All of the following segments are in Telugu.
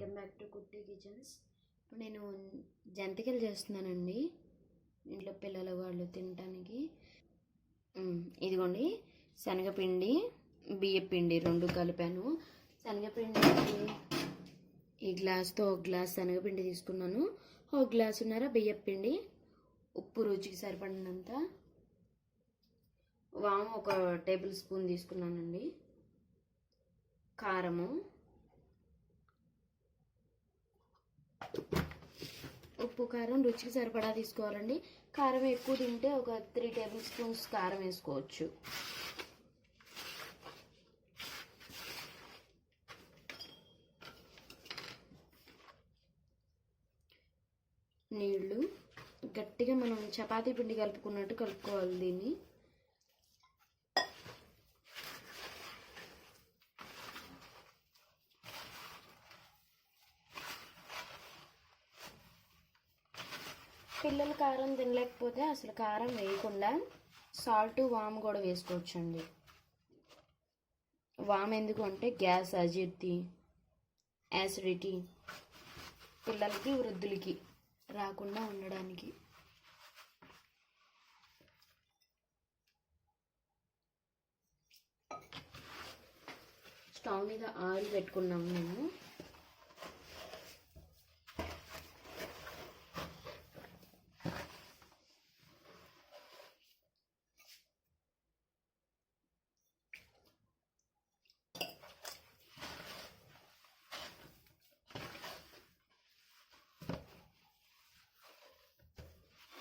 Welcome back to Kutti kitchens. ఇప్పుడు నేను జంతికలు చేస్తున్నానండి. ఇంట్లో పిల్లల వాళ్ళు తినటానికి. ఇదిగోండి శనగపిండి బియ్యపిండి రెండు కలిపాను. శనగపిండి ఈ గ్లాస్తో ఒక గ్లాస్ శనగపిండి తీసుకున్నాను. ఒక ఉన్నారా బియ్యపిండి ఉప్పు రుచికి సరిపడినంత. వాము ఒక టేబుల్ స్పూన్ తీసుకున్నానండి. కారము. ఉప్పు కారం రుచికి సరిపడా తీసుకోవాలండి. కారం ఎక్కువ తింటే ఒక త్రీ టేబుల్ స్పూన్స్ కారం వేసుకోవచ్చు. నీళ్ళు గట్టిగా మనం చపాతీ పిండి కలుపుకున్నట్టు కలుపుకోవాలి దీన్ని. పిల్లలు కారం తినలేకపోతే అసలు కారం వేయకుండా సాల్ట్ వామ్ కూడా వేసుకోవచ్చండి. వామ్ ఎందుకు అంటే గ్యాస్ అజీర్తి యాసిడిటీ పిల్లలకి వృద్ధులకి రాకుండా ఉండడానికి. స్టవ్ మీద ఆయిల్ పెట్టుకున్నాము మేము.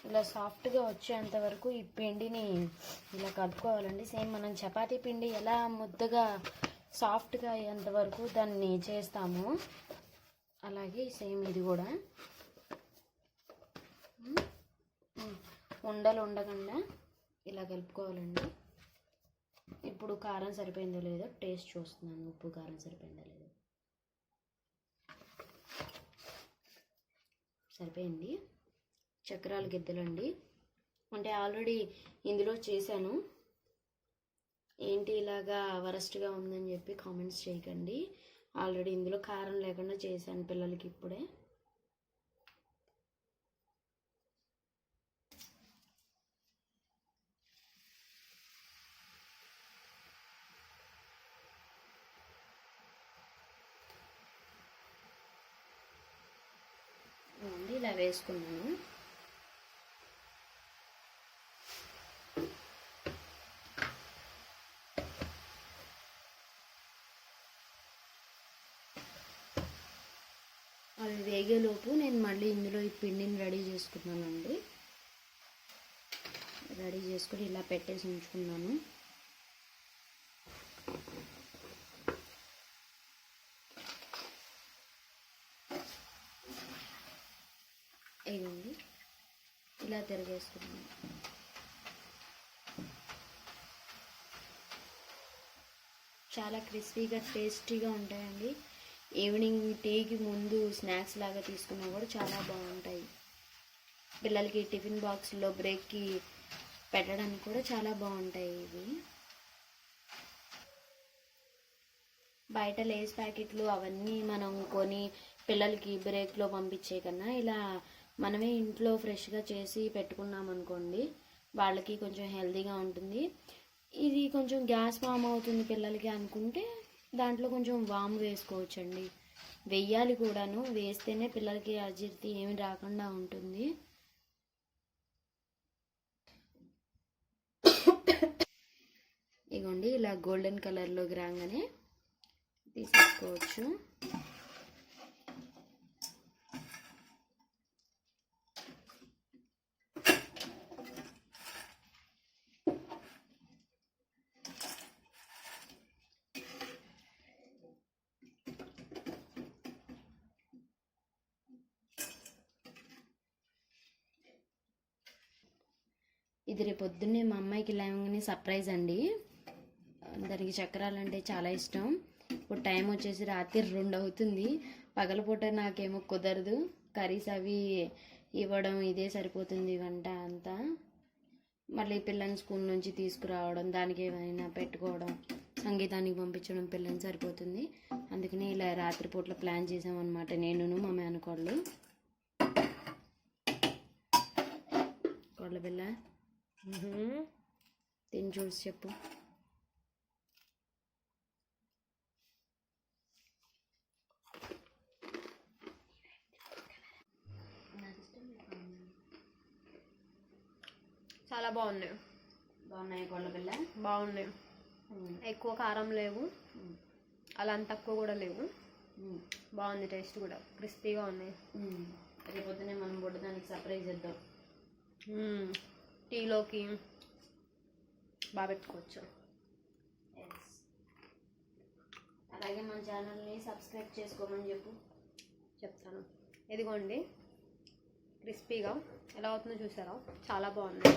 ఇలా సాఫ్ట్గా వచ్చేంత వరకు ఈ పిండిని ఇలా కలుపుకోవాలండి సేమ్ మనం చపాతీ పిండి ఎలా ముద్దగా సాఫ్ట్గా అయ్యేంత వరకు దాన్ని చేస్తాము. అలాగే సేమ్ ఇది కూడా. ఉండలు ఉండకుండా ఇలా కలుపుకోవాలండి. ఇప్పుడు కారం సరిపోయిందో లేదో టేస్ట్ చూస్తున్నాను. ఉప్పు కారం సరిపోయిందో లేదో? సరిపోయింది? చక్రాల గిద్దలండి. అంటే ఆల్రెడీ ఇందులో చేశాను. ఏంటి ఇలాగా వరస్ట్గా ఉందని చెప్పి కామెంట్స్ చేయకండి. ఆల్రెడీ ఇందులో కారం లేకుండా చేశాను పిల్లలకి ఇప్పుడే. ఇలా వేసుకున్నాను. అవి వేగేలోపు నేను మళ్ళీ ఇందులో ఈ పిండిని రెడీ చేసుకున్నానండి. రెడీ చేసుకుని ఇలా పెట్టేసి ఉంచుకున్నాను. ఇదండి ఇలా తిరిగేసుకున్నాను. చాలా క్రిస్పీగా టేస్టీగా ఉంటాయండి. ఈవినింగ్ టీకి ముందు స్నాక్స్ లాగా తీసుకున్నా కూడా చాలా బాగుంటాయి. పిల్లలకి టిఫిన్ బాక్స్లో బ్రేక్కి పెట్టడానికి కూడా చాలా బాగుంటాయి ఇవి. బయట లేస్ ప్యాకెట్లు అవన్నీ మనం కొని పిల్లలకి బ్రేక్లో పంపించే కన్నా ఇలా మనమే ఇంట్లో ఫ్రెష్గా చేసి పెట్టుకున్నాం అనుకోండి వాళ్ళకి కొంచెం హెల్తీగా ఉంటుంది. ఇది కొంచెం గ్యాస్ ఫామ్ అవుతుంది పిల్లలకి అనుకుంటే దాంట్లో కొంచెం వాము వేసుకోవచ్చండి. వెయ్యాలి కూడాను. వేస్తేనే పిల్లలకి అజీర్తి ఏమి రాకుండా ఉంటుంది. ఇగోండి ఇలా గోల్డెన్ కలర్లోకి రాగానే తీసేసుకోవచ్చు. ఇది రేపు పొద్దున్నే మా అమ్మాయికి లేవగానే సర్ప్రైజ్ అండి. దానికి చక్రాలు అంటే చాలా ఇష్టం. ఇప్పుడు టైం వచ్చేసి రాత్రి రెండు అవుతుంది. పగలపూట నాకేమో కుదరదు. కర్రీస్ అవి ఇవ్వడం ఇదే సరిపోతుంది వంట అంతా. మళ్ళీ పిల్లల్ని స్కూల్ నుంచి తీసుకురావడం దానికి ఏమైనా పెట్టుకోవడం సంగీతానికి పంపించడం పిల్లని సరిపోతుంది. అందుకని ఇలా రాత్రిపూట్ల ప్లాన్ చేసామన్నమాట నేనును మా మేనకోళ్ళు కోళ్ళ పిల్ల తిని చూసి చెప్పు చాలా బాగున్నాయి బాగున్నాయి పిల్ల? బాగున్నాయి ఎక్కువ కారం లేవు. అలా అంత తక్కువ కూడా లేవు. బాగుంది టేస్ట్ కూడా. క్రిస్పీగా ఉన్నాయి. రేపొద్దునే మనం బుడ్డదానికి సర్ప్రైజ్ ఇద్దాం. టీలోకి బాగా పెట్టుకోవచ్చు. అలాగే మన ఛానల్ని సబ్స్క్రైబ్ చేసుకోమని చెప్పు. చెప్తాను. ఇదిగోండి. క్రిస్పీగా ఎలా అవుతుందో చూసారా? చాలా బాగుంది.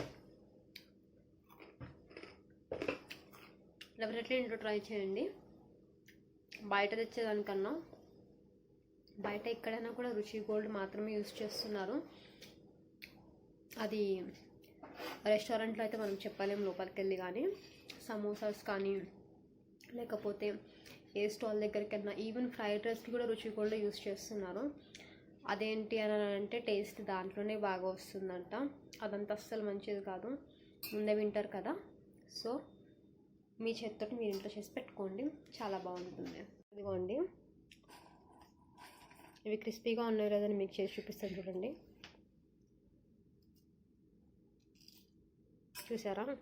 డెఫినెట్లీ ఇంట్లో ట్రై చేయండి. బయట తెచ్చేదానికన్నా బయట ఎక్కడైనా కూడా రుచి గోల్డ్ మాత్రమే యూస్ చేస్తున్నారు. అది రెస్టారెంట్లో అయితే మనం చెప్పలేం లోపలికి వెళ్ళి కానీ సమోసాస్ కానీ లేకపోతే ఏ స్టాల్ దగ్గరికి వెళ్ళినా ఈవెన్ ఫ్రైడ్ రైస్కి కూడా రుచి కూడా యూస్ చేస్తున్నారు. అదేంటి అని అంటే టేస్ట్ దాంట్లోనే బాగా వస్తుందంట. అదంతా అస్సలు మంచిది కాదు. ముందే వింటారు కదా. సో మీ చేతితోటి మీరు ఇంట్లో చేసి పెట్టుకోండి. చాలా బాగుంటుంది. ఇదిగోండి. ఇవి క్రిస్పీగా ఉన్నాయి లేదని మీకు చేసి చూపిస్తాను చూడండి. చూసారా?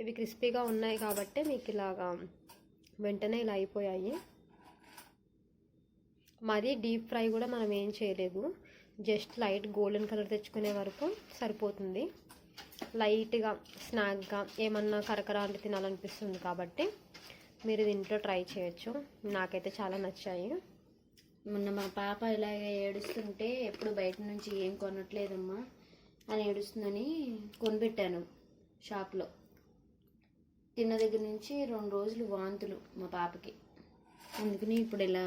ఇవి క్రిస్పీగా ఉన్నాయి కాబట్టి మీకు ఇలాగా వెంటనే ఇలా అయిపోయాయి. మరి డీప్ ఫ్రై కూడా మనం ఏం చేయలేదు. జస్ట్ లైట్ గోల్డెన్ కలర్ తెచ్చుకునే వరకు సరిపోతుంది. లైట్గా స్నాక్గా ఏమన్నా కరకర అంటే తినాలనిపిస్తుంది కాబట్టి మీరు దీంట్లో ట్రై చేయొచ్చు. నాకైతే చాలా నచ్చాయి. మొన్న మా పాప ఇలాగ ఏడుస్తుంటే ఎప్పుడు బయట నుంచి ఏం కొనట్లేదమ్మా అని ఏడుస్తుందని కొనిపెట్టాను. షాప్లో. తిన్న దగ్గర నుంచి రెండు రోజులు వాంతులు మా పాపకి. అందుకని ఇప్పుడు ఇలా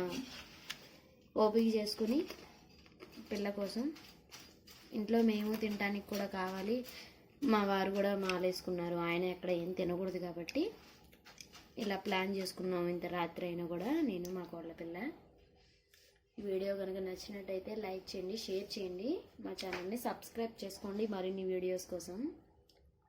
ఓపిక చేసుకుని పిల్ల కోసం ఇంట్లో మేము తినడానికి కూడా కావాలి. మా వారు కూడా మాలేసుకున్నారు. ఆయన ఎక్కడ ఏం తినకూడదు కాబట్టి ఇలా ప్లాన్ చేసుకున్నాం. ఇంత రాత్రి అయినా కూడా నేను మా కోళ్ళ పిల్ల. వీడియో కనుక నచ్చినట్టయితే లైక్ చేయండి షేర్ చేయండి. మా ఛానల్ని సబ్స్క్రైబ్ చేసుకోండి మరిన్ని వీడియోస్ కోసం.